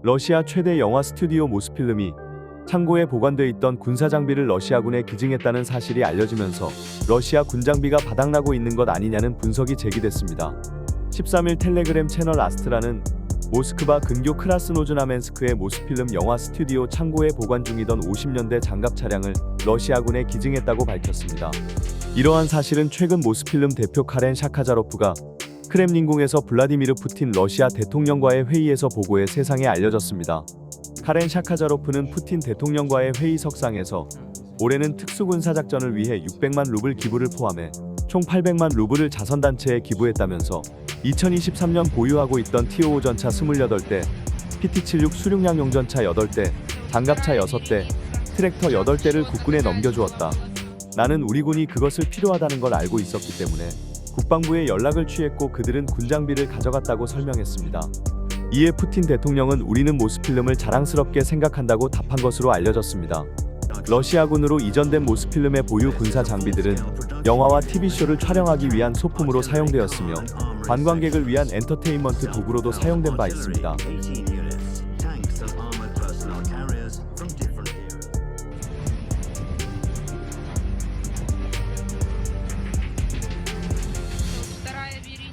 러시아 최대 영화 스튜디오 모스필름이 창고에 보관돼 있던 군사 장비를 러시아군에 기증했다는 사실이 알려지면서 러시아 군 장비가 바닥나고 있는 것 아니냐는 분석이 제기됐습니다. 13일 텔레그램 채널 아스트라는 모스크바 근교 크라스노즈나멘스크의 모스필름 영화 스튜디오 창고에 보관 중이던 50년대 장갑 차량을 러시아군에 기증했다고 밝혔습니다. 이러한 사실은 최근 모스필름 대표 카렌 샤카자로프가 크렘린궁에서 블라디미르 푸틴 러시아 대통령과의 회의에서 보고해 세상에 알려졌습니다. 카렌 샤카자로프는 푸틴 대통령과의 회의석상에서 올해는 특수군사 작전을 위해 600만 루블 기부를 포함해 총 800만 루블을 자선단체에 기부했다면서 2023년 보유하고 있던 T55 전차 28대, PT76 수륙량 용전차 8대, 장갑차 6대, 트랙터 8대를 국군에 넘겨주었다. 나는 우리 군이 그것을 필요하다는 걸 알고 있었기 때문에 국방부에 연락을 취했고 그들은 군장비를 가져갔다고 설명했습니다. 이에 푸틴 대통령은 우리는 모스필름을 자랑스럽게 생각한다고 답한 것으로 알려졌습니다. 러시아군으로 이전된 모스필름의 보유 군사 장비들은 영화와 TV쇼를 촬영하기 위한 소품으로 사용되었으며 관광객을 위한 엔터테인먼트 도구로도 사용된 바 있습니다.